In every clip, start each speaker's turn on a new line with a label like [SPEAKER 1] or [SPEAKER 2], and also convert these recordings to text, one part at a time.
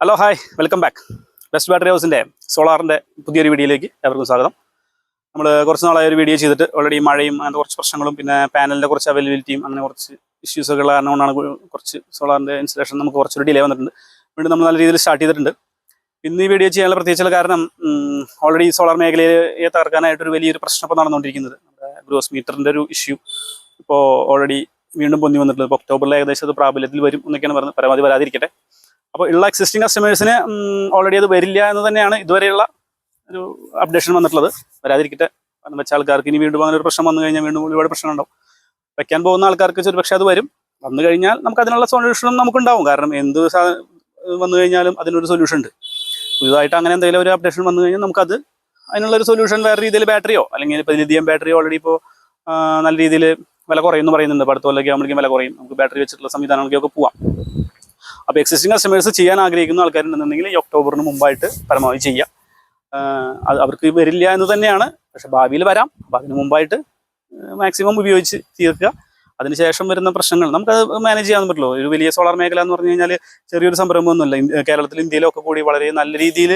[SPEAKER 1] Hello hi welcome back best battery ഹൗസിന്റെ സോളാറിന്റെ പുതിയൊരു വീഡിയോയിലേക്ക് എവർക്കും സ്വാഗതം. നമ്മൾ കുറച്ച് നാളായ ഒരു വീഡിയോ ചെയ്തിട്ട് ഓൾറെഡി മഴയും അങ്ങനത്തെ കുറച്ച് പ്രശ്നങ്ങളും പിന്നെ പാനലിന്റെ കുറച്ച് അവൈലബിലിറ്റിയും അങ്ങനെ കുറച്ച് ഇഷ്യൂസൊക്കെ ഉള്ള കാരണം കൊണ്ടാണ് കുറച്ച് സോളാറിന്റെ ഇൻസ്റ്റലേഷൻ നമുക്ക് കുറച്ചൊരു ഡിലേ വന്നിട്ടുണ്ട്. വീണ്ടും നമ്മൾ നല്ല രീതിയിൽ സ്റ്റാർട്ട് ചെയ്തിട്ടുണ്ട്. ഇന്ന് ഈ വീഡിയോ ചെയ്യാനുള്ള പ്രത്യേകിച്ചുള്ള കാരണം ഓൾറെഡി സോളാർ മേഖലയെ തകർക്കാനായിട്ടൊരു വലിയൊരു പ്രശ്നം ഇപ്പോൾ നടന്നുകൊണ്ടിരിക്കുന്നത്. നമ്മുടെ ഗ്രോസ് മീറ്ററിന്റെ ഒരു ഇഷ്യൂ ഇപ്പോൾ ഓൾറെഡി വീണ്ടും പൊന്നി വന്നിട്ടുള്ളത്. ഇപ്പോൾ ഒക്ടോബറിൽ ഏകദേശം അത് പ്രാബല്യത്തിൽ വരും എന്നൊക്കെയാണ് പറഞ്ഞത്. പരമാവധി വരാതിരിക്കട്ടെ. അപ്പോൾ ഉള്ള എക്സിസ്റ്റിംഗ് കസ്റ്റമേഴ്സിന് ഓൾറെഡി അത് വരില്ല എന്ന് തന്നെയാണ് ഇതുവരെയുള്ള ഒരു അപ്ഡേഷൻ വന്നിട്ടുള്ളത്. വരാതിരിക്കട്ടെ. കാരണം വെച്ച ആൾക്കാർക്ക് ഇനി വീണ്ടും അങ്ങനെ ഒരു പ്രശ്നം വന്നു കഴിഞ്ഞാൽ വീണ്ടും ഒരുപാട് പ്രശ്നം ഉണ്ടാവും. വെക്കാൻ പോകുന്ന ആൾക്കാർക്ക് ഒരു പക്ഷേ അത് വരും. വന്നു കഴിഞ്ഞാൽ നമുക്ക് അതിനുള്ള സൊല്യൂഷനും നമുക്കുണ്ടാവും. കാരണം എന്ത് വന്നു കഴിഞ്ഞാലും അതിനൊരു സൊല്യൂഷൻ ഉണ്ട്. പുതുതായിട്ട് അങ്ങനെ എന്തെങ്കിലും ഒരു അപ്ഡേഷൻ വന്നു കഴിഞ്ഞാൽ നമുക്കത് അതിനുള്ള ഒരു സൊല്യൂഷൻ വേറെ രീതിയിൽ ബാറ്ററിയോ അല്ലെങ്കിൽ ഇപ്പോൾ ലിഥിയം ബാറ്ററി ഓൾറെഡി ഇപ്പോൾ നല്ല രീതിയിൽ വില കുറയുമെന്ന് പറയുന്നുണ്ട്. ഇപ്പോൾ അടുത്ത കൊല്ലമൊക്കെ ആകുമ്പോഴേക്കും വില കുറയും. നമുക്ക് ബാറ്ററി വെച്ചിട്ടുള്ള സംവിധാനങ്ങളിലേക്കൊക്കെ പോവാം. അപ്പോൾ എക്സിസ്റ്റിംഗ് കസ്റ്റമേഴ്സ് ചെയ്യാൻ ആഗ്രഹിക്കുന്ന ആൾക്കാരുണ്ടെന്നുണ്ടെങ്കിൽ ഈ ഒക്ടോബറിന് മുമ്പായിട്ട് പരമാവധി ചെയ്യാം. അവർക്ക് വരില്ല എന്ന് തന്നെയാണ്. പക്ഷെ ഭാവിയിൽ വരാം. അപ്പോൾ അതിന് മുമ്പായിട്ട് മാക്സിമം ഉപയോഗിച്ച് തീർക്കുക. അതിനുശേഷം വരുന്ന പ്രശ്നങ്ങൾ നമുക്കത് മാനേജ് ചെയ്യാൻ പറ്റുള്ളൂ. ഒരു വലിയ സോളാർ മേഖല എന്ന് പറഞ്ഞു കഴിഞ്ഞാൽ ചെറിയൊരു സംരംഭമൊന്നുമല്ല. കേരളത്തിൽ ഇന്ത്യയിലൊക്കെ കൂടി വളരെ നല്ല രീതിയിൽ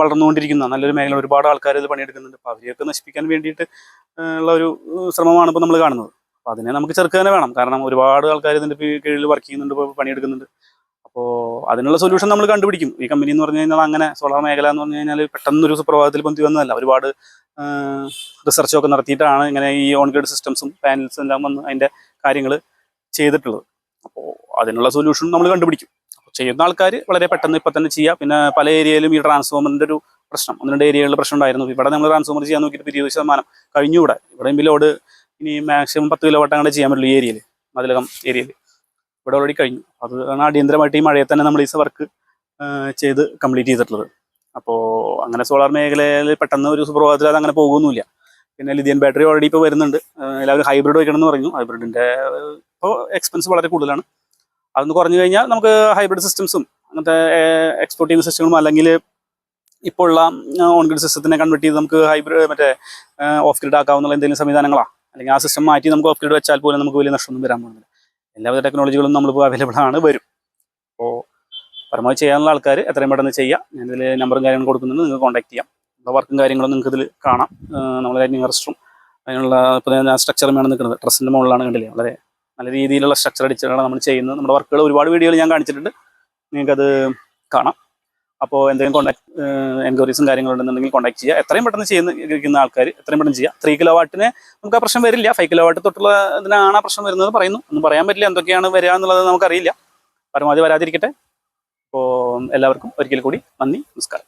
[SPEAKER 1] വളർന്നുകൊണ്ടിരിക്കുന്ന നല്ലൊരു മേഖല ഒരുപാട് ആൾക്കാർ ഇത് പണിയെടുക്കുന്നുണ്ട്. അപ്പോൾ അവരെയൊക്കെ നശിപ്പിക്കാൻ വേണ്ടിയിട്ട് ഉള്ള ഒരു ശ്രമമാണ് ഇപ്പോൾ നമ്മൾ കാണുന്നത്. അപ്പോൾ അതിനെ നമുക്ക് ചെറുക്കുക തന്നെ വേണം. കാരണം ഒരുപാട് ആൾക്കാർ ഇതിന്റെ കീഴിൽ വർക്ക് ചെയ്യുന്നുണ്ട് ഇപ്പോൾ പണിയെടുക്കുന്നുണ്ട്. അപ്പോൾ അതിനുള്ള സൊല്യൂഷൻ നമ്മൾ കണ്ടുപിടിക്കും. ഈ കമ്പനി എന്ന് പറഞ്ഞു കഴിഞ്ഞാൽ അങ്ങനെ സോളാർ മേഖല എന്ന് പറഞ്ഞു കഴിഞ്ഞാൽ പെട്ടെന്നൊരു സുപ്രഭാതത്തിൽ പൊന്തി വന്നതല്ല. ഒരുപാട് റിസർച്ചൊക്കെ നടത്തിയിട്ടാണ് ഇങ്ങനെ ഈ ഓൺ ഗ്രേഡ് സിസ്റ്റംസും പാനൽസും എല്ലാം വന്ന് അതിന്റെ കാര്യങ്ങൾ ചെയ്തിട്ടുള്ളത്. അപ്പോൾ അതിനുള്ള സൊല്യൂഷൻ നമ്മൾ കണ്ടുപിടിക്കും. ചെയ്യുന്ന ആൾക്കാർ വളരെ പെട്ടെന്ന് ഇപ്പം തന്നെ ചെയ്യുക പിന്നെ പല ഏരിയയിലും ഈ ട്രാൻസ്ഫോമറിന്റെ ഒരു പ്രശ്നം. ഒന്ന് രണ്ട് ഏരിയകളിൽ പ്രശ്നം ഉണ്ടായിരുന്നു. ഇവിടെ നമ്മൾ ട്രാൻസ്ഫോമർ ചെയ്യാൻ നോക്കിയിട്ട് ഇരുപത് ശതമാനം കഴിഞ്ഞുകൂടെ. ഇവിടെ ലോഡ് ഇനി മാക്സിമം പത്ത് കിലോ വട്ടം ചെയ്യാൻ പറ്റുള്ളൂ ഈ ഏരിയയിൽ മതിലകം ഏരിയയിൽ ഇവിടെ ഓൾറെഡി കഴിഞ്ഞു. അത് അടിയന്തരമായിട്ട് ഈ മഴയെ തന്നെ നമ്മൾ ഈ വർക്ക് ചെയ്ത് കംപ്ലീറ്റ് ചെയ്തിട്ടുള്ളത്. അപ്പോൾ അങ്ങനെ സോളാർ മേഖലയിൽ പെട്ടെന്ന് ഒരു സുപ്രഭാതത്തിൽ അത് അങ്ങനെ പോകുന്നില്ല പിന്നെ ലിഥിയൻ ബാറ്ററി ഓൾറെഡി ഇപ്പോൾ വരുന്നുണ്ട്. എല്ലാവരും ഹൈബ്രിഡ് വയ്ക്കണം എന്ന് പറഞ്ഞു. ഹൈബ്രിഡിന്റെ ഇപ്പോൾ എക്സ്പെൻസ് വളരെ കൂടുതലാണ്. അതൊന്ന് കുറഞ്ഞു കഴിഞ്ഞാൽ നമുക്ക് ഹൈബ്രിഡ് സിസ്റ്റംസും അങ്ങനത്തെ എക്സ്പോർട്ട് ചെയ്യുന്ന സിസ്റ്റങ്ങളും അല്ലെങ്കിൽ ഇപ്പോൾ ഉള്ള ഓൺ ഗ്രിഡ് സിസ്റ്റത്തിനെ കൺവേർട്ട് ചെയ്ത് നമുക്ക് ഹൈബ്രിഡ് മറ്റേ ഓഫ് ഗ്രിഡ് ആക്കാവുന്ന എന്തെങ്കിലും സംവിധാനങ്ങളാ. അല്ലെങ്കിൽ ആ സിസ്റ്റം മാറ്റി നമുക്ക് ഓഫ് ഗ്രിഡ് വെച്ചാൽ പോലും നമുക്ക് വലിയ നഷ്ടമൊന്നും വരാൻ പോകുന്നില്ല. എല്ലാവിധ ടെക്നോളജികളും നമ്മളിപ്പോൾ അവൈലബിൾ ആണ് വരും. അപ്പോൾ പരമാവധി ചെയ്യാനുള്ള ആൾക്കാർ എത്രയും പെട്ടെന്ന് ചെയ്യാം. ഞാനിതിൽ നമ്പറും കാര്യങ്ങളും കൊടുക്കുന്നുണ്ട് നിങ്ങൾക്ക് കോൺടാക്ട് ചെയ്യാം. നമ്മുടെ വർക്കും കാര്യങ്ങളും നിങ്ങൾക്ക് ഇതിൽ കാണാം. നമ്മളെ റെസ്റ്റും അതിനുള്ള ഇപ്പോൾ ഞാൻ സ്ട്രക്ചർ വേണം നിൽക്കുന്നത്. ഡ്രസ്സിന്റെ മുകളിലാണ് കണ്ടില്ലേ? വളരെ നല്ല രീതിയിലുള്ള സ്ട്രക്ചർ അടിച്ചിട്ടാണ് നമ്മൾ ചെയ്യുന്നത്. നമ്മുടെ വർക്കുകൾ ഒരുപാട് വീഡിയോകൾ ഞാൻ കാണിച്ചിട്ടുണ്ട്. നിങ്ങൾക്കത് കാണാം. അപ്പോൾ എന്തെങ്കിലും കോൺടാക്ട് എൻക്വയറീസും കാര്യങ്ങളുണ്ടെന്നുണ്ടെങ്കിൽ കോൺടാക്ട് ചെയ്യുക എത്രയും പെട്ടെന്ന് ചെയ്യുന്ന ആൾക്കാർ എത്രയും പെട്ടെന്ന് ചെയ്യുക ത്രീ കിലോ വാട്ടിന് നമുക്ക് ആ പ്രശ്നം വരില്ല. ഫൈവ് കിലോ വാട്ട് തൊട്ടുള്ള ഇതിനാണ് ആ പ്രശ്നം വരുന്നത് പറയുന്നു. ഒന്നും പറയാൻ പറ്റില്ല. എന്തൊക്കെയാണ് വരിക എന്നുള്ളത് നമുക്കറിയില്ല. പരമാവധി വരാതിരിക്കട്ടെ. അപ്പോൾ എല്ലാവർക്കും ഒരിക്കൽ കൂടി നന്ദി നമസ്കാരം.